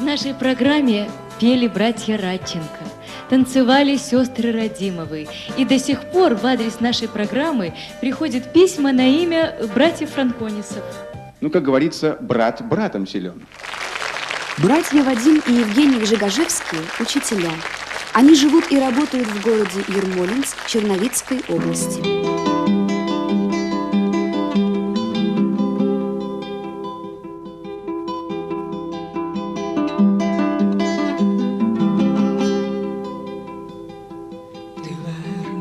В нашей программе пели братья Радченко, танцевали сестры Радимовы. И до сих пор в адрес нашей программы приходят письма на имя братьев Франконисов. Ну, как говорится, брат братом силен. Братья Вадим и Евгений Жигажевские – учителя. Они живут и работают в городе Ермолинск Черновицкой области.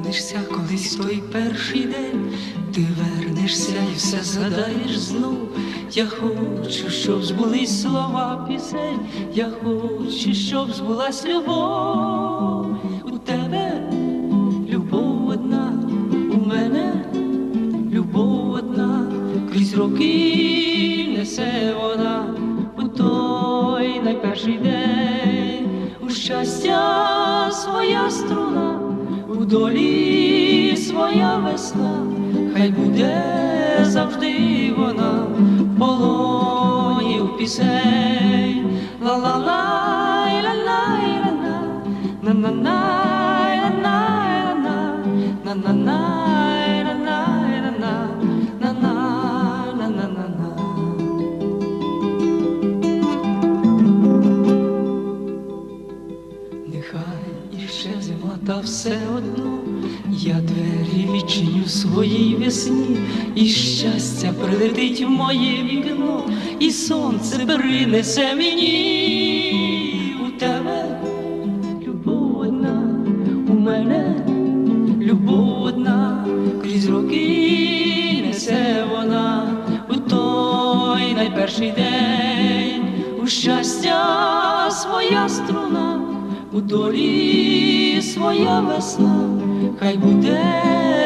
Вернешся колись в той перший день, ти вернешся і все згадаєш знов. Я хочу, щоб збулись слова пісень, я хочу, щоб збулась любов. У тебе любов у мене любов крізь роки несе вона у той найперший день, у щастя своя струна, у долі своя весна, хай буде завжди вона в полоні у пісень. Ла-ла-лай, ла-лай, ла-на, на на на на ла-на, на-на-най, ла-най, зима, та все одно я двері відчиню своїй весні, і щастя прилетить в моє вікно, і сонце принесе мені у тебе любов одна, у мене любов одна, крізь роки несе вона у той найперший день, у щастя своя струна, у долі своя весна, хай буде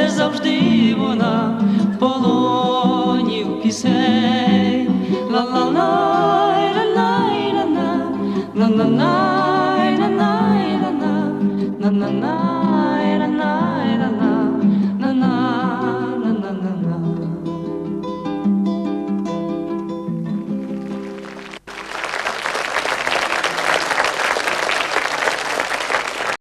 завжди вона в полоні в пісень. Ла-ла-лай, ла-лай, ла-на, на-на-най, на-най, ла-на, на-на-най.